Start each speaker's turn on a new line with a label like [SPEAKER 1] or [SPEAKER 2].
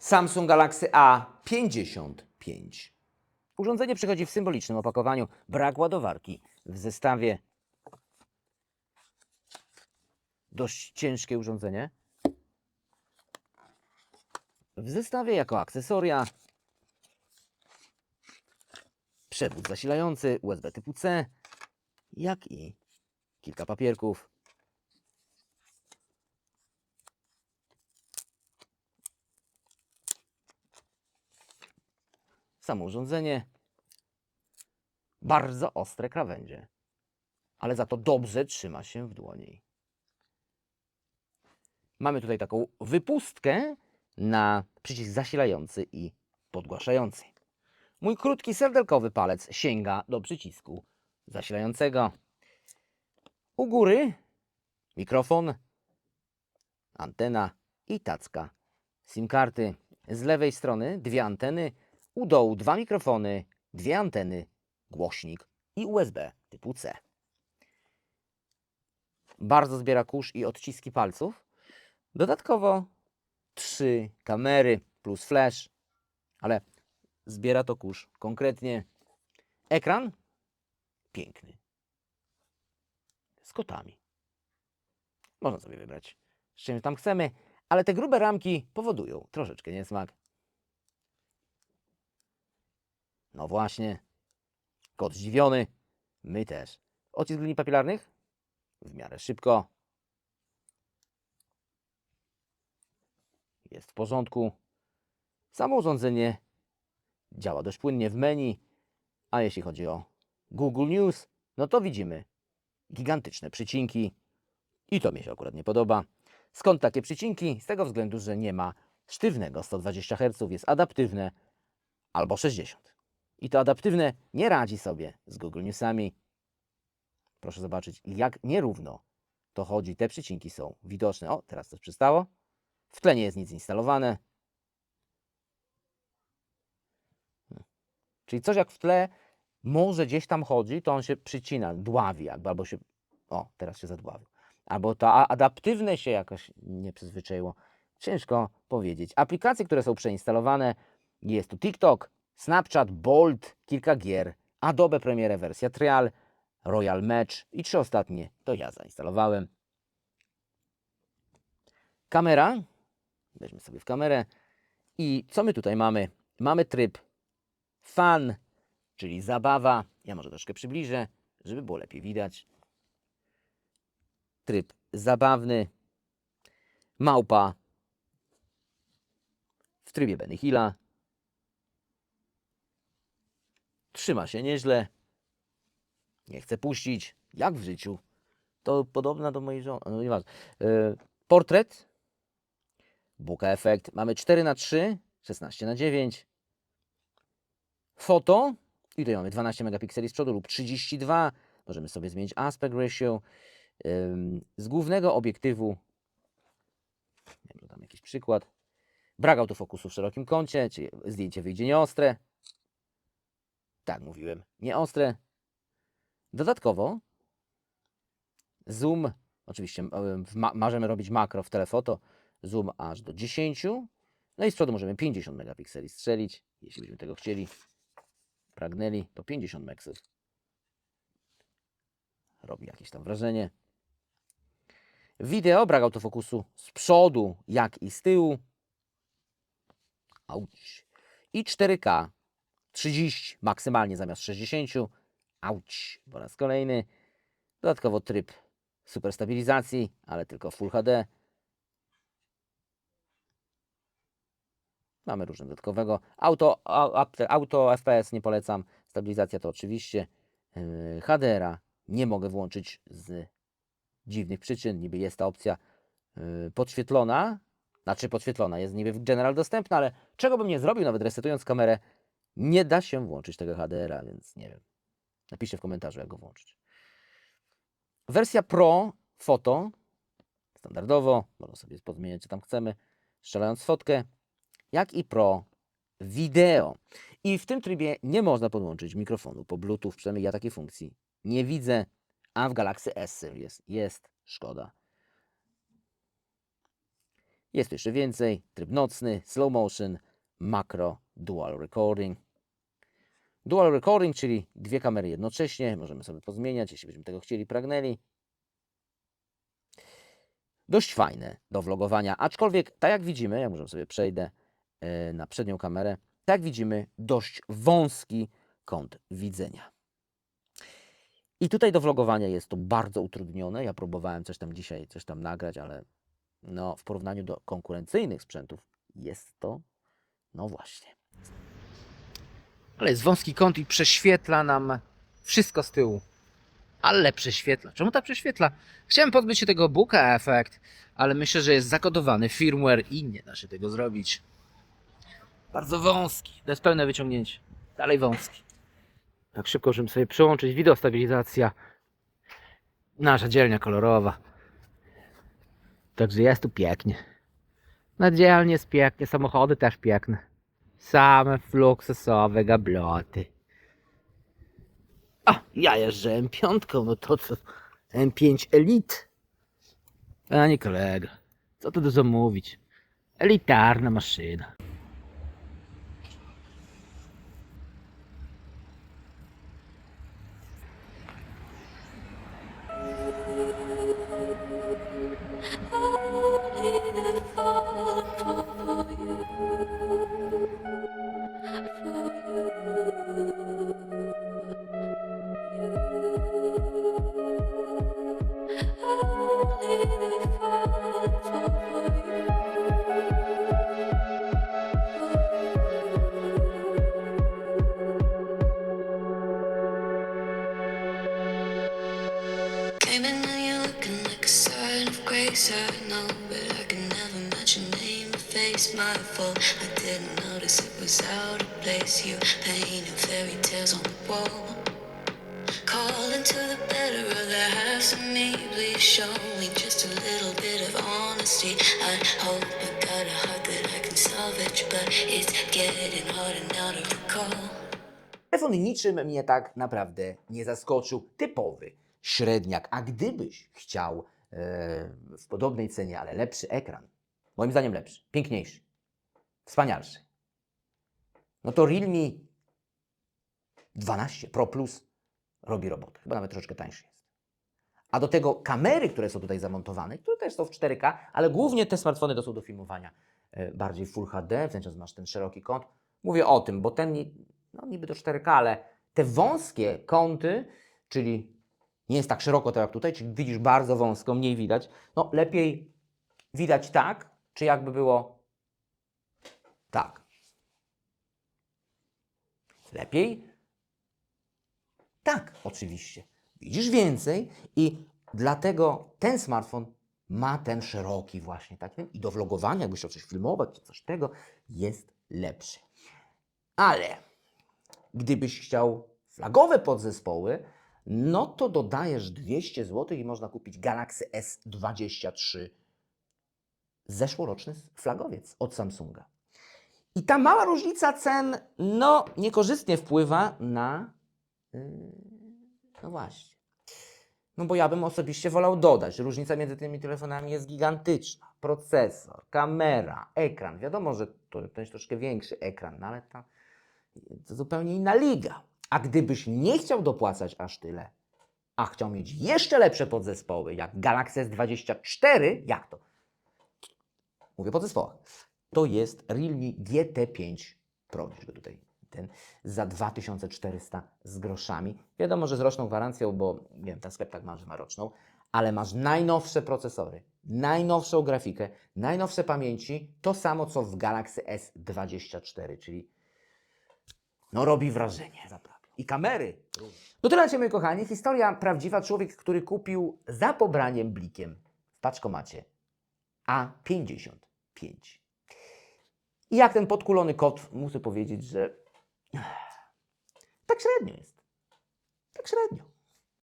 [SPEAKER 1] Samsung Galaxy A55. Urządzenie przychodzi w symbolicznym opakowaniu. Brak ładowarki. W zestawie dość ciężkie urządzenie. W zestawie jako akcesoria przewód zasilający USB typu C, jak i kilka papierków. Samo urządzenie. Bardzo ostre krawędzie, ale za to dobrze trzyma się w dłoni. Mamy tutaj taką wypustkę na przycisk zasilający i podgłaszający. Mój krótki serdelkowy palec sięga do przycisku zasilającego. U góry mikrofon, antena i tacka SIM karty. Z lewej strony dwie anteny, u dołu dwa mikrofony, dwie anteny, głośnik i USB typu C. Bardzo zbiera kurz i odciski palców. Dodatkowo trzy kamery plus flash, ale zbiera to kurz. Konkretnie ekran piękny. Z kotami. Można sobie wybrać, z czym tam chcemy, ale te grube ramki powodują troszeczkę niesmak. No właśnie. Kot zdziwiony. My też. Odcisk linii papilarnych? W miarę szybko. Jest w porządku. Samo urządzenie działa dość płynnie w menu, a jeśli chodzi o Google News, no to widzimy gigantyczne przycinki i to mi się akurat nie podoba. Skąd takie przycinki? Z tego względu, że nie ma sztywnego 120 Hz, jest adaptywne albo 60. I to adaptywne nie radzi sobie z Google Newsami. Proszę zobaczyć, jak nierówno to chodzi. Te przycinki są widoczne. O, teraz coś przystało. W tle nie jest nic instalowane. Czyli coś jak w tle może gdzieś tam chodzi, to on się przycina, dławi jakby, albo się... O, teraz się zadławił. Albo to adaptywne się jakoś nie przyzwyczaiło. Ciężko powiedzieć. Aplikacje, które są przeinstalowane, jest tu TikTok, Snapchat, Bolt, kilka gier, Adobe Premiere wersja Trial, Royal Match i trzy ostatnie to ja zainstalowałem. Kamera. Weźmy sobie w kamerę. I co my tutaj mamy? Mamy tryb fun, czyli zabawa. Ja może troszkę przybliżę, żeby było lepiej widać. Tryb zabawny. Małpa w trybie Benny Hilla. Trzyma się nieźle. Nie chce puścić, jak w życiu. To podobna do mojej żony. No nieważne. Yy, portret. Buka efekt. Mamy 4 na 3 16 na 9 Foto. I tutaj mamy 12 megapikseli z przodu lub 32. Możemy sobie zmienić aspect ratio. Z głównego obiektywu. Nie wiem, tam jakiś przykład. Brak autofokusu w szerokim kącie, czyli zdjęcie wyjdzie nieostre. Tak mówiłem, nieostre. Dodatkowo zoom, oczywiście ma możemy robić makro w telefoto, zoom aż do 10. No i z przodu możemy 50 megapikseli strzelić, jeśli byśmy tego chcieli, pragnęli, to 50 meksów. Robi jakieś tam wrażenie. Wideo, brak autofokusu z przodu, jak i z tyłu. Auć. I 4K 30 maksymalnie zamiast 60. Auć. Po raz kolejny. Dodatkowo tryb super stabilizacji, ale tylko Full HD. Mamy różne dodatkowego. Auto, auto FPS nie polecam. Stabilizacja to oczywiście. Yy, HDR-a nie mogę włączyć z dziwnych przyczyn. Niby jest ta opcja yy, podświetlona. Znaczy podświetlona, jest niby w general dostępna, ale czego bym nie zrobił, nawet resetując kamerę, nie da się włączyć tego HDR-a, więc nie wiem. Napiszcie w komentarzu, jak go włączyć. Wersja Pro Foto, standardowo, można sobie podmieniać, co tam chcemy, strzelając fotkę, jak i Pro Wideo. I w tym trybie nie można podłączyć mikrofonu po Bluetooth, przynajmniej ja takiej funkcji nie widzę, a w Galaxy S Series jest, szkoda. Jest jeszcze więcej. Tryb nocny, slow motion, makro, dual recording. Dual recording, czyli dwie kamery jednocześnie. Możemy sobie pozmieniać, jeśli byśmy tego chcieli, pragnęli. Dość fajne do vlogowania, aczkolwiek tak jak widzimy, ja może sobie przejdę e, na przednią kamerę, tak jak widzimy, dość wąski kąt widzenia. I tutaj do vlogowania jest to bardzo utrudnione. Ja próbowałem coś tam dzisiaj, coś tam nagrać, ale no, w porównaniu do konkurencyjnych sprzętów jest to, no właśnie.
[SPEAKER 2] Ale jest wąski kąt i prześwietla nam wszystko z tyłu. Ale prześwietla. Czemu tak prześwietla? Chciałem pozbyć się tego buka efekt, ale myślę, że jest zakodowany firmware i nie da się tego zrobić. Bardzo wąski. To jest pełne wyciągnięcie. Dalej wąski. Tak szybko, żebym sobie przełączyć wideostabilizacja. Nasza dzielnia kolorowa. Także jest tu pięknie. Na dzielnie jest pięknie, samochody też piękne. Same luksusowe gabloty. A, ja jeżdżę M5, no to co? M5 Elite. Panie kolego, co tu dużo mówić? Elitarna maszyna.
[SPEAKER 3] Place. You painted fairy tales on the wall. Calling to the better of the halves of me. Please show me just a little bit of honesty. I hope I got a heart that I can salvage, but it's getting harder now to recall.
[SPEAKER 1] Telefon niczym mnie tak naprawdę nie zaskoczył. Typowy średniak. A gdybyś chciał e, w podobnej cenie, ale lepszy ekran, moim zdaniem lepszy, piękniejszy, wspanialszy, no to Realme 12 Pro Plus robi robotę. Chyba nawet troszeczkę tańszy jest. A do tego kamery, które są tutaj zamontowane, które też są w 4K, ale głównie te smartfony to są do filmowania e, bardziej Full HD, w ten czas masz ten szeroki kąt. Mówię o tym, bo ten no niby do 4K, ale te wąskie kąty, czyli nie jest tak szeroko to jak tutaj, czyli widzisz bardzo wąsko, mniej widać, no lepiej widać tak, czy jakby było tak. Lepiej tak, oczywiście. Widzisz więcej i dlatego ten smartfon ma ten szeroki właśnie tak i do vlogowania, jakbyś chciał coś filmować czy coś tego, jest lepszy. Ale gdybyś chciał flagowe podzespoły, no to dodajesz 200 zł i można kupić Galaxy S23 zeszłoroczny flagowiec od Samsunga. I ta mała różnica cen, no, niekorzystnie wpływa na. Yy, no właśnie. No bo ja bym osobiście wolał dodać, że różnica między tymi telefonami jest gigantyczna. Procesor, kamera, ekran. Wiadomo, że to, to jest troszkę większy ekran, no ale ta, to zupełnie inna liga. A gdybyś nie chciał dopłacać aż tyle, a chciał mieć jeszcze lepsze podzespoły, jak Galaxy S24, jak to? Mówię podzespołach. To jest Realme GT5 Pro. Go tutaj. Ten za 2400 z groszami. Wiadomo, że z roczną gwarancją, bo nie wiem, ten sklep tak ma, że ma roczną, ale masz najnowsze procesory, najnowszą grafikę, najnowsze pamięci, to samo co w Galaxy S24, czyli no robi wrażenie. I kamery. No tyle dzisiaj, moi kochani. Historia prawdziwa. Człowiek, który kupił za pobraniem blikiem w paczkomacie A55. I jak ten podkulony kot, muszę powiedzieć, że tak średnio jest. Tak średnio.